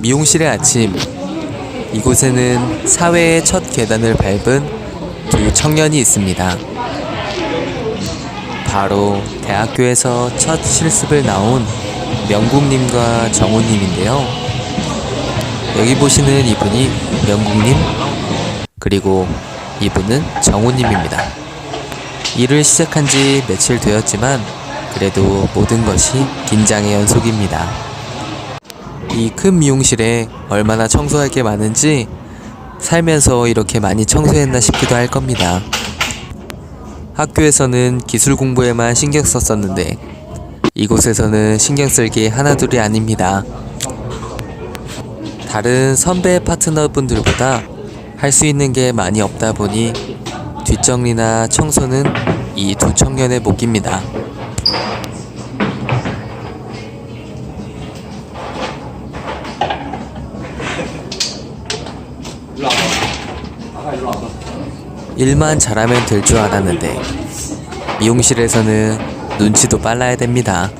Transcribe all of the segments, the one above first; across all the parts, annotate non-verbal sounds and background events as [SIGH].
미용실의 아침. 이곳에는 사회의 첫 계단을 밟은 두 청년이 있습니다. 바로 대학교에서 첫 실습을 나온 명국님과 정우님인데요. 여기 보시는 이분이 명국님, 그리고 이분은 정우님입니다. 일을 시작한 지 며칠 되었지만 그래도 모든 것이 긴장의 연속입니다. 이 큰 미용실에 얼마나 청소할 게 많은지 살면서 이렇게 많이 청소했나 싶기도 할 겁니다. 학교에서는 기술 공부에만 신경 썼었는데 이곳에서는 신경 쓸 게 하나둘이 아닙니다. 다른 선배 파트너분들보다 할 수 있는 게 많이 없다 보니 뒷정리나 청소는 이 두 청년의 몫입니다. 일만 잘하면 될 줄 알았는데 미용실에서는 눈치도 빨라야 됩니다.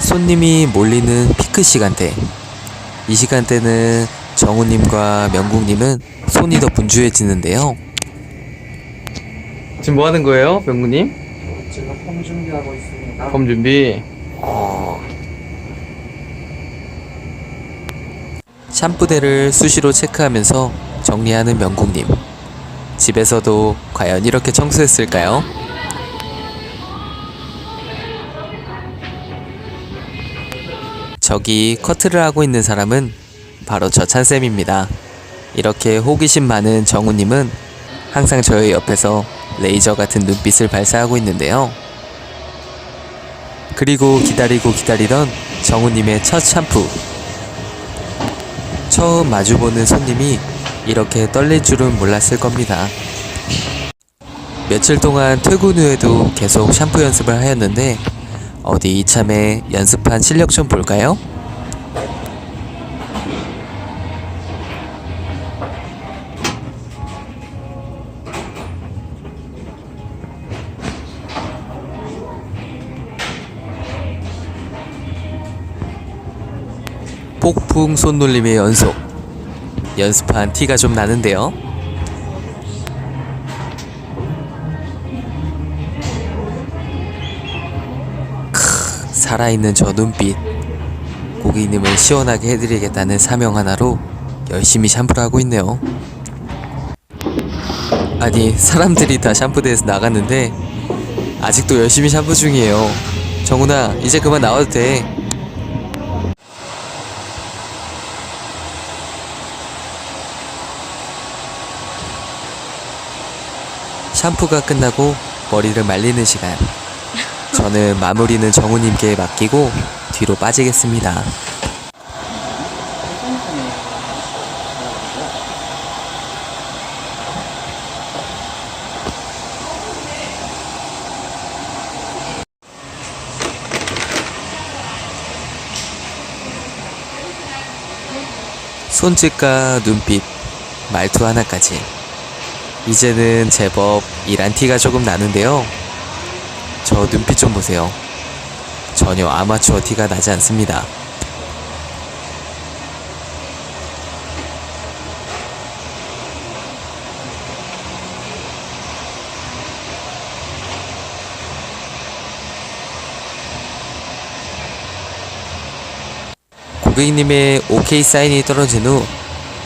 손님이 몰리는 피크 시간대. 이 시간대는 정우님과 명국님은 손이 더 분주해지는데요. 지금 뭐 하는 거예요, 명국님? 제가 폼 준비하고 있습니다. 펌 준비. 어. 샴푸대를 수시로 체크하면서 정리하는 명국님. 집에서도 과연 이렇게 청소했을까요? 저기 커트를 하고 있는 사람은 바로 저 찬쌤입니다. 이렇게 호기심 많은 정우님은 항상 저의 옆에서 레이저 같은 눈빛을 발사하고 있는데요. 그리고 기다리고 기다리던 정우님의 첫 샴푸. 처음 마주보는 손님이 이렇게 떨릴 줄은 몰랐을 겁니다. 며칠 동안 퇴근 후에도 계속 샴푸 연습을 하였는데 어디 이참에 연습한 실력 좀 볼까요? 폭풍 손놀림의 연속. 연습한 티가 좀 나는데요. 크, 살아있는 저 눈빛. 고객님을 시원하게 해드리겠다는 사명 하나로 열심히 샴푸를 하고 있네요. 아니, 사람들이 다 샴푸대에서 나갔는데, 아직도 열심히 샴푸 중이에요. 정훈아, 이제 그만 나와도 돼. 샴푸가 끝나고 머리를 말리는 시간. 저는 마무리는 정우님께 맡기고 뒤로 빠지겠습니다. 손짓과 눈빛, 말투 하나까지. 이제는 제법 일한 티가 조금 나는데요. 저 눈빛 좀 보세요. 전혀 아마추어 티가 나지 않습니다. 고객님의 OK 사인이 떨어진 후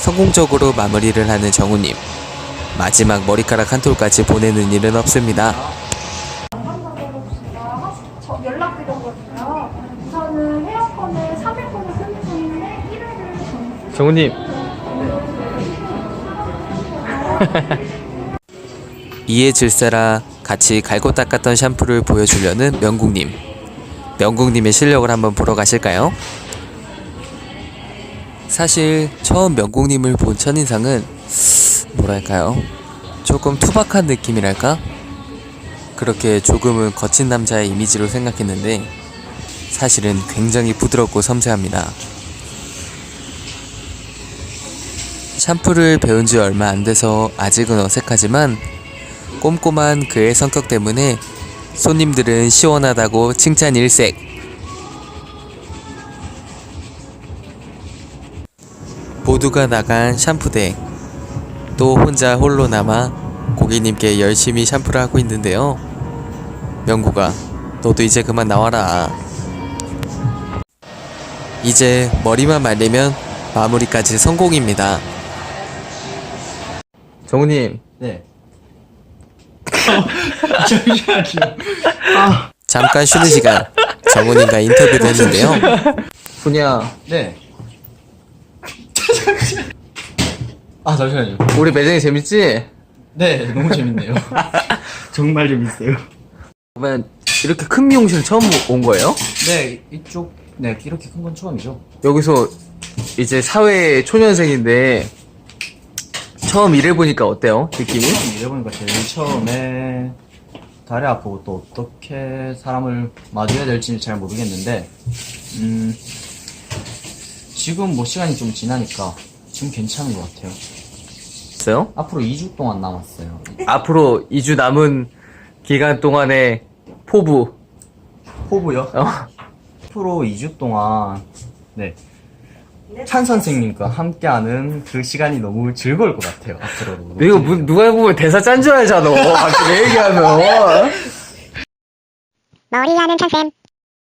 성공적으로 마무리를 하는 정우님. 마지막 머리카락 한 톨까지 보내는 일은 없습니다. 저 연락드렸거든요. 우선은 회원권을 3일권을 끊으셨는데 1회를 전 정우님. [LAUGHS] 이에 질세라 같이 갈고 닦았던 샴푸를 보여주려는 명국님. 명국님의 실력을 한번 보러 가실까요? 사실 처음 명국님을 본 첫인상은 뭐랄까요? 조금 투박한 느낌이랄까? 그렇게 조금은 거친 남자의 이미지로 생각했는데 사실은 굉장히 부드럽고 섬세합니다. 샴푸를 배운 지 얼마 안 돼서 아직은 어색하지만 꼼꼼한 그의 성격 때문에 손님들은 시원하다고 칭찬 일색. 모두가 나간 샴푸대. 또 혼자 홀로 남아 고객님께 열심히 샴푸를 하고 있는데요. 명구가 너도 이제 그만 나와라. 이제 머리만 말리면 마무리까지 성공입니다. 정우님 네. 잠시만요. [LAUGHS] 잠깐 쉬는 시간 정우님과 인터뷰를 했는데요. 분야 네. 아 잠시만요. 우리 매장이 재밌지? 네, 너무 재밌네요. [LAUGHS] 정말 재밌어요. 그러면 이렇게 큰 미용실 처음 온 거예요? 네, 이쪽 네 이렇게 큰 건 처음이죠. 여기서 이제 사회 초년생인데 처음 일해보니까 어때요? 느낌이? 처음 일해보니까 제일 처음에 다리 아프고 또 어떻게 사람을 마주해야 될지 잘 모르겠는데 음 지금 뭐 시간이 좀 지나니까 지금 괜찮은 것 같아요. 있어요? 앞으로 2주 동안 남았어요. 앞으로 2주 남은 기간 동안의 포부 포부요? 어? 앞으로 2주 동안 네. 찬 선생님과 함께하는 그 시간이 너무 즐거울 것 같아요. 앞으로도. 이거 무- 누가 보면 대사 짠 줄 알잖아 갑자기 내 얘기하면 머리하는 찬쌤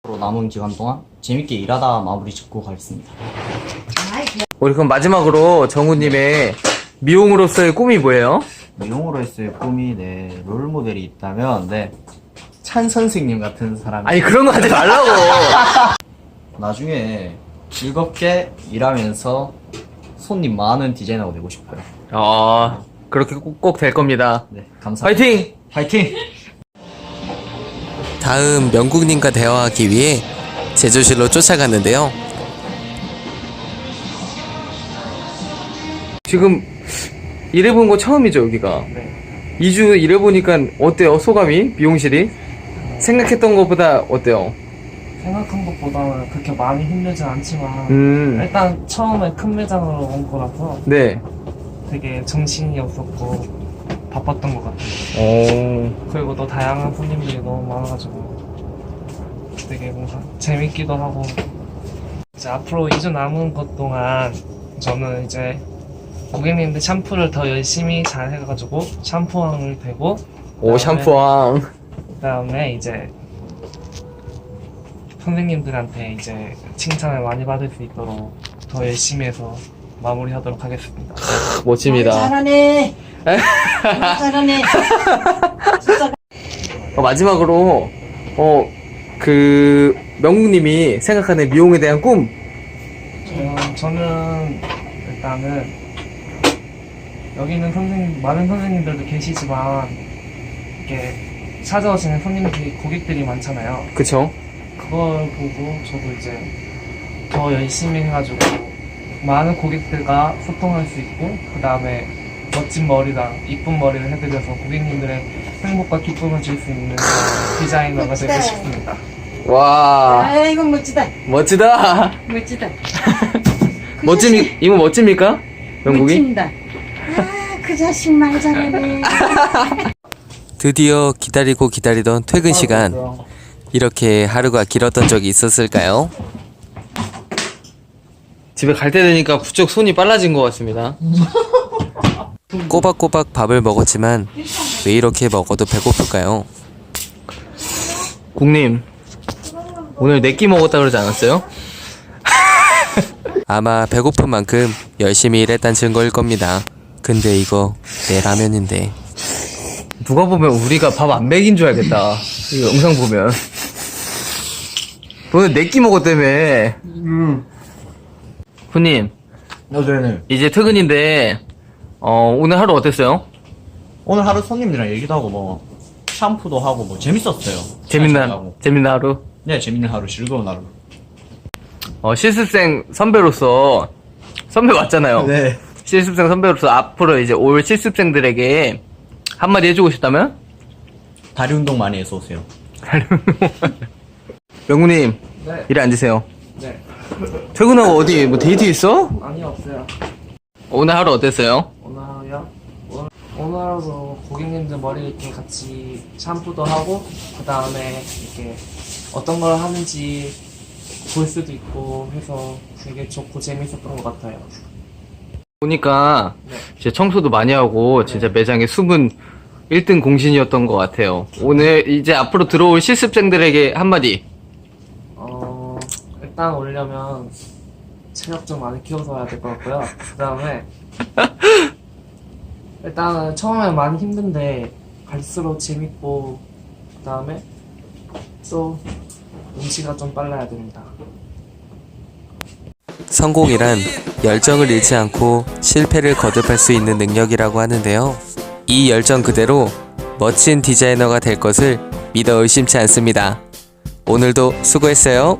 앞으로 남은 기간 동안 재밌게 일하다 마무리 짓고 가겠습니다. 우리 그럼 마지막으로 정우님의 미용으로서의 꿈이 뭐예요? 미용으로서의 꿈이 네 롤모델이 있다면 네. 찬 선생님 같은 사람이 아니 그런 거 하지 말라고 [LAUGHS] 나중에 즐겁게 일하면서 손님 많은 디자이너가 되고 싶어요. 어 그렇게 꼭 될 겁니다 네, 감사합니다. 화이팅! 파이팅! 다음 명국님과 대화하기 위해 제조실로 쫓아갔는데요. 지금 일해본 거 처음이죠 여기가. 네. 2주 일해보니까 어때요 소감이 미용실이? 생각했던 것보다 어때요? 생각한 것보다는 그렇게 많이 힘들진 않지만 음, 일단 처음에 큰 매장으로 온 거라서 네. 되게 정신이 없었고 바빴던 것 같아요. 오, 그리고 또 다양한 손님들이 너무 많아가지고 되게 뭔가 재밌기도 하고 이제 앞으로 2주 남은 것 동안 저는 이제 고객님들 샴푸를 더 열심히 잘 해가지고 샴푸왕을 되고 오 샴푸왕. 그다음에 이제 선생님들한테 이제 칭찬을 많이 받을 수 있도록 더 열심히 해서 마무리하도록 하겠습니다. 멋집니다. 잘하네. 잘하네. 진짜 어, 마지막으로 어그 명국님이 생각하는 미용에 대한 꿈. 저, 저는 일단은 여기 있는 선생님 많은 선생님들도 계시지만 이렇게 찾아오시는 손님들이 고객들이 많잖아요. 그쵸? 그걸 보고 저도 이제 더 열심히 해가지고 많은 고객들과 소통할 수 있고 그 다음에 멋진 머리랑 이쁜 머리를 해드려서 고객님들의 행복과 기쁨을 줄 수 있는 디자이너가 되고 싶습니다. 와 아이고 멋지다. 멋지다. 멋지다. [LAUGHS] 멋집니 이거 멋집니까? 명국이? 멋진다. 아, 그 자식 말 잘하네. [LAUGHS] 드디어 기다리고 기다리던 퇴근 시간. 이렇게 하루가 길었던 적이 있었을까요? 집에 갈 때 되니까 부쩍 손이 빨라진 것 같습니다. [LAUGHS] 꼬박꼬박 밥을 먹었지만 왜 이렇게 먹어도 배고플까요? 국님 오늘 네 끼 먹었다 그러지 않았어요? 아마 배고픈 만큼 열심히 일했단 증거일 겁니다. 근데 이거 내 라면인데 누가 보면 우리가 밥 안 먹인 줄 알겠다. 이 영상 보면. 너는 네끼 먹었다며. 후님, 어, 네네. 이제 퇴근인데, 어, 오늘 하루 어땠어요? 오늘 하루 손님들이랑 얘기도 하고 뭐 샴푸도 하고 뭐 재밌었어요. 재밌는, 하고. 재밌는 하루? 네, 재밌는 하루, 즐거운 하루. 어, 실습생 선배로서, 선배 맞잖아요. 네. 실습생 선배로서 앞으로 이제 올 실습생들에게 한마디 해주고 싶다면? 다리 운동 많이 해서 오세요. [LAUGHS] 명구님, 네, 이리 앉으세요. 네. 퇴근하고 어디, 뭐 데이트 있어? 아니 없어요. 오늘 하루 어땠어요? 오늘 하루요? 오늘, 오늘 하루도 고객님들 머리 이렇게 같이 샴푸도 하고 그 다음에 이렇게 어떤 걸 하는지 볼 수도 있고 해서 되게 좋고 재밌었던 것 같아요. 보니까 이제 청소도 많이 하고 진짜 매장의 숨은 1등 공신이었던 것 같아요. 오늘 이제 앞으로 들어올 실습생들에게 한마디. 어, 일단 오려면 체력 좀 많이 키워서 와야 될 것 같고요. 그 다음에 [LAUGHS] 일단은 처음에 많이 힘든데 갈수록 재밌고 그 다음에 또 눈치가 좀 빨라야 됩니다. 성공이란 열정을 잃지 않고 실패를 거듭할 수 있는 능력이라고 하는데요. 이 열정 그대로 멋진 디자이너가 될 것을 믿어 의심치 않습니다. 오늘도 수고했어요.